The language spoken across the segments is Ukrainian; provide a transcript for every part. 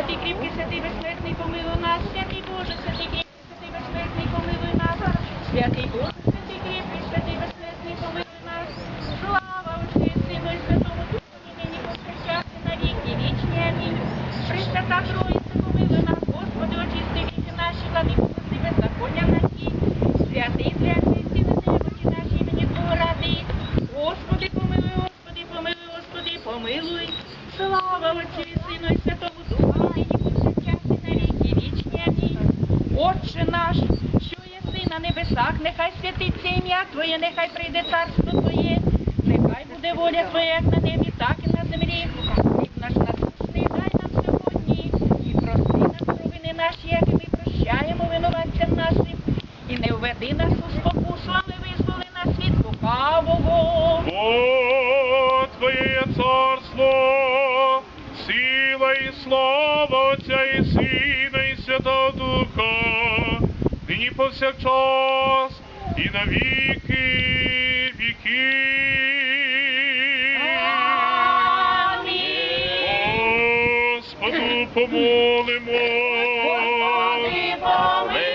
святий кріпкий, святий безсмертний, помилуй нас, святий Боже, святий кріпкий, святий безсмертний, помилуй нас, святий Боже, святий кріпкий, слава Отцю Сину і Святому на віки вічні. Амінь. Пресвята Троїця, помилуй нас, Господи, очисти віки наші, влади попусти беззаконня в. Святий, святий, сіни немочі наші, імені Твого ради. Господи, помилуй, Господи, помилуй, Господи, помилуй. Слава Отцю і Сину і Святому Духу, нині повсякчас і на віки вічні. Амінь. Отче наш, що єси на небесах, нехай святиться ім'я Твоє, нехай прийде царство Твоє, нехай буде воля Твоя, як на небі, так і на землі. Хліб наш насущний дай нам сьогодні, і прости нас провини наші, як і ми прощаємо винуватцям нашим. І не введи нас у спокусу, але визволи нас від лукавого. Бо Твоє царство, сила і слава Отця і Сина і Святого Духа, повсякчас і на віки віків. Амінь. Господу помолимо. Господи.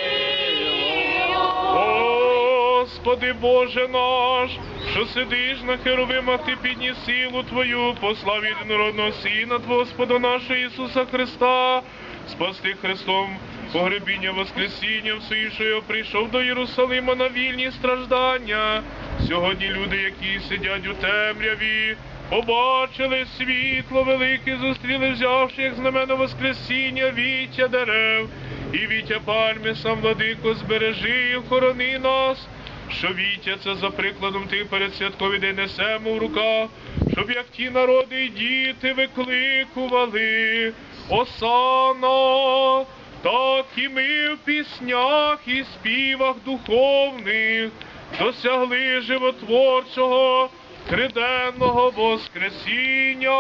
Господи Боже наш, що сидиш на херовимах, ти підні силу Твою, послав єдинородного Сина Твого Господа нашого Ісуса Христа, спасти Христом погребіння Воскресіння, все, що його прийшов до Єрусалима на вільні страждання. Сьогодні люди, які сидять у темряві, побачили світло велике, зустріли, взявши як знамено Воскресіння, віття дерев. І віття пальми, сам владико, збережи і охорони нас, що віття це за прикладом тих передсвяткові день несемо в руках, щоб як ті народи і діти викликували. Осана, так і ми в піснях і співах духовних досягли животворчого триденного Воскресіння.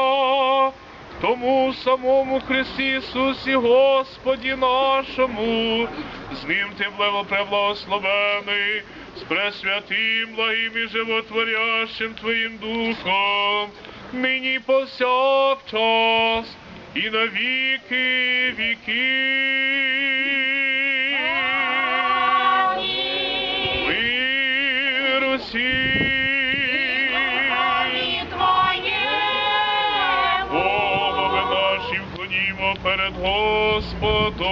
Тому самому Христі Ісусі Господі нашому, з ним ти преблагословений, з пресвятим, благим і животворящим Твоїм Духом, нині повсякчас і на віки віки. Перед Господом.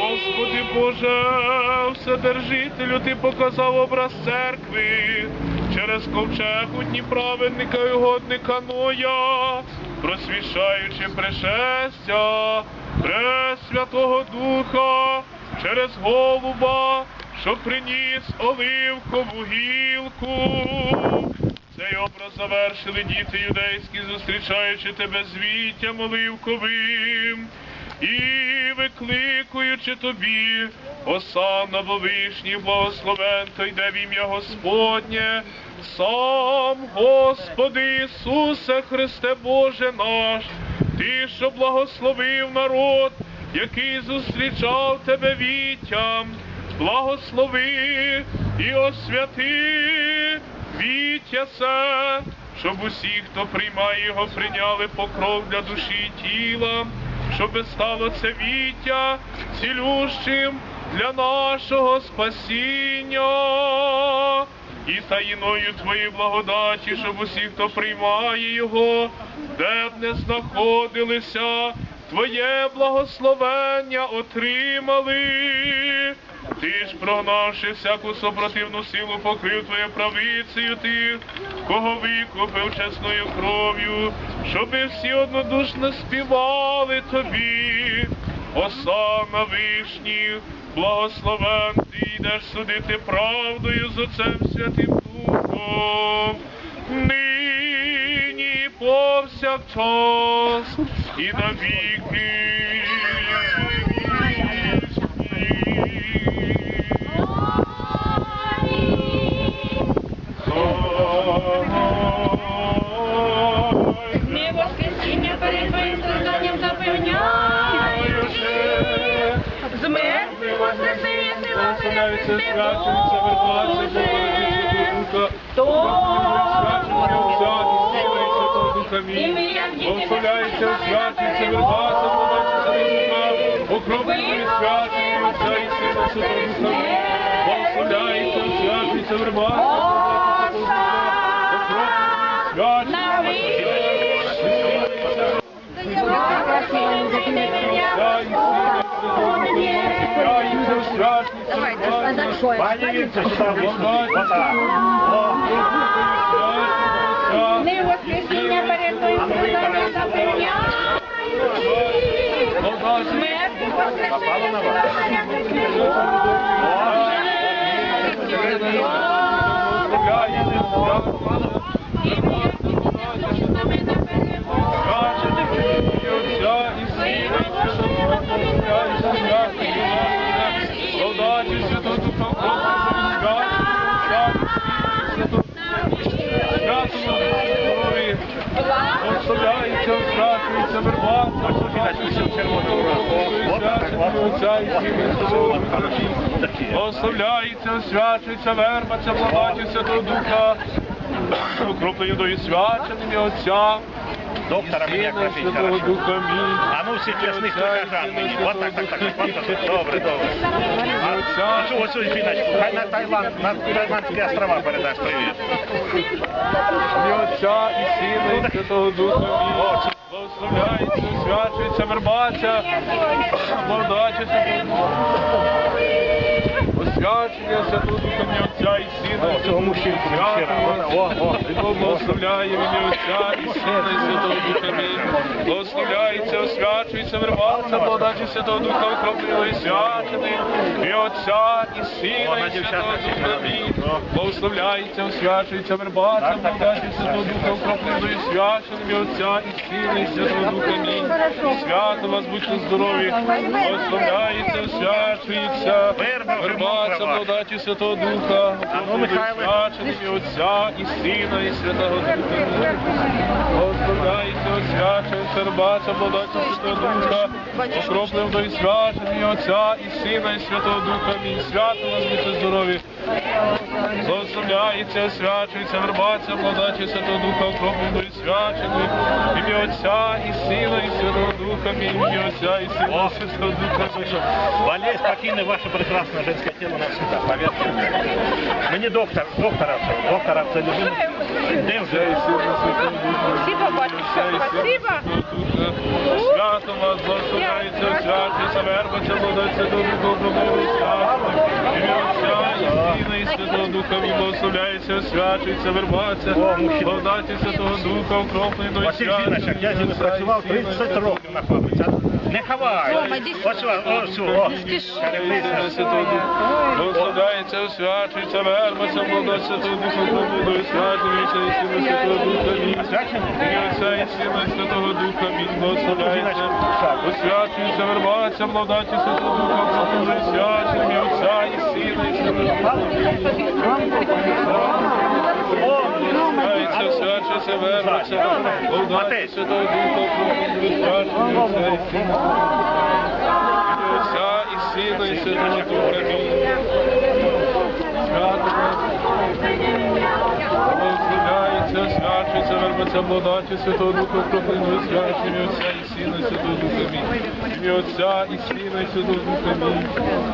Господи Боже, Вседержителю, Ти показав образ церкви через ковчег у дні праведника і угодника Ноя, просвіщаючи пришестя Пресвятого Духа через голуба, що приніс оливкову гілку. Цей образ завершили діти юдейські, зустрічаючи тебе з віттям оливковим і викликуючи тобі, осана бо вишній, благословен, то йде в ім'я Господнє, сам Господи Ісусе Христе Боже наш, Ти, що благословив народ, який зустрічав тебе віттям, благослови і освяти віття щоб усі, хто приймає його, прийняли покров для душі і тіла, щоби стало це віття цілющим для нашого спасіння. І таїною Твоєї благодаті, щоб усі, хто приймає його, де б не знаходилися, Твоє благословення отримали. Ти ж, прогнавши всяку супротивну силу, покрив твоєю правицею тих, кого викупив чесною кров'ю, щоби всі однодушно співали тобі. Осана вишні, благословен ти йдеш судити правдою з Отцем Святим Духом. Нині повсякчас і на Боже. То Духа мій. Благословляється, освячується, вербаться, молодиться Духа, окроплений від святи, Отця і Сина Святого Духа мій. Благословляється, освячується, вербаться, молодиться Духа, окроплений від святи, Пані Вінце, сюди Отак. Не воскресіння перед твоїм страданням запевняю. Смерть воскресіння страданням Благословляється, Благословляється, освячується, вербаться, благодатіся до Духа, укропленню до і свяченим і Отця, Доктора мене Сина, хорошо. А ну всі чесних прихожан мені. Вот так, так, так, так, так. Добре, добре. А, ось, ось, ось, жіночку, хай на Таїланд, на Таїландські острова передасть привіт. І Отця, і Сина, і Святого Духа мій. Благословляється, освячується, вербаться, Освячення Святого Духа Отця і Сина, цього мужчинку мені вчора. О, о. І благословляє ім'я Отця і Сина, і Святого Духа. Благословляється, освячується, вербаться, благодатіся Святого Духа, окропленого і свячений. І Отця, і Сина, і Святого Духа. Благословляється, освячується, вербаться, благодатіся Святого Духа, окропленого і свяченим. І Отця, і Сина, і Святого Духа мій. Свято вас будьте здорові. Благословляється, освячується, вербаться, благодаті Святого Духа, і Отця, і Сина, і Святого Духа мій. Благословляється, освячується, вербаться, Святого Духа, окропленого до і. І Отця, і Сина, і Святого Духа мій. Свято вас будьте здорові. Благословляється, освячується, вербаться, благодаті Святого Духа, окропленого і свячений. Ім'я Отця і Сина, і Святого Духа, мій ім'я Отця і Сина, і Святого Духа. Болезнь покине ваше прекрасное женское тело навсегда, поверьте мне. Мені доктор, доктора, це- доктора це людина. Де Отця вже? і Сина, і Святого Духа. Спасибо, батюшка, спасибо. Свято вас благословляється, освячується, вербаться, благодать Святого Духа, окропленого і свячений. Ім'я Отця і Сина, і Святого Духа, благословляється, освячується, вербаться, благодаті Святого Духа, окропленого і Василь свячений. Я з працював 30 років на фабриці. Не ховай. Ось, ось, ось, ось. Ім'я Святого Духа. Благословляється, освячується, вербаться, благодать Святого Духа, окропленого і свячений. Ім'я Сина, Святого Духа, мій. Ім'я Отця і Сина, і Святого Духа, мій. Благословляється, освячується, вербаться, благодаті Святого Духа, і свячений. Ім'я Отця і Сина, і Святого Духа, мій. Освячується, освячується, вербаться, благодаті Святого Духа, окропленого і свячений. Ім'я Отця і Сина. Отця і Сина, і Святого Духа мій. Свято вербаться, благодаті Святого Духа, проклину свячення Отця і Сина, і Святого Духа мій. Ім'я Отця і Сина, і Святого Духа мій.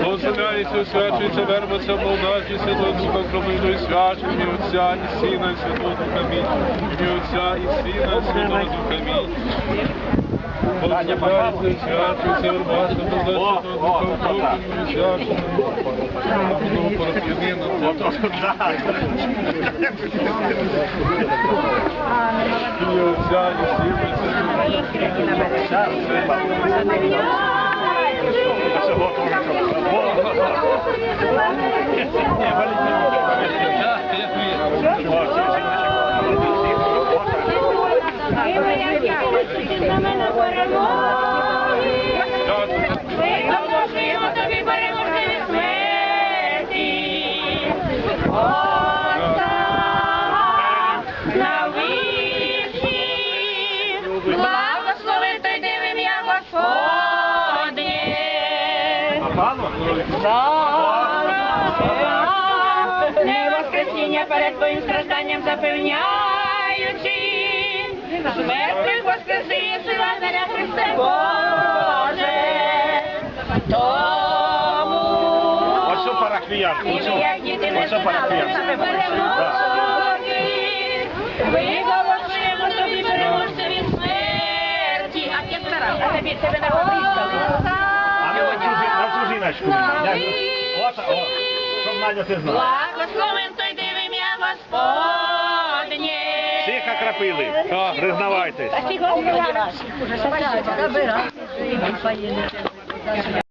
Благословляється, верба вербаться, благодаті Святого Духа, проклину і свячення Отця і Сина, і Святого Духа мій. Ім'я Отця і Сина, і Святого Духа мій. Благословляється, свячується, вербаться, благодаті Святого Духа, проклину Духа Допоможемо тобі смерті. Отця на вічі. Благослови той див ім'я Господнє. Не воскресіння перед твоїм стражданням запевняючи, Смертних воскресити Лазаря Христе Боже. Тому Оцю парафіянку, і оцю, ви, як діти, знали парафіянку. себе перемоги. Виголошуємо тобі переможця від смерті. А я старав, а тобі тебе не обрізкали. А ну оцю, жі- Всіх окропили. Признавайтесь.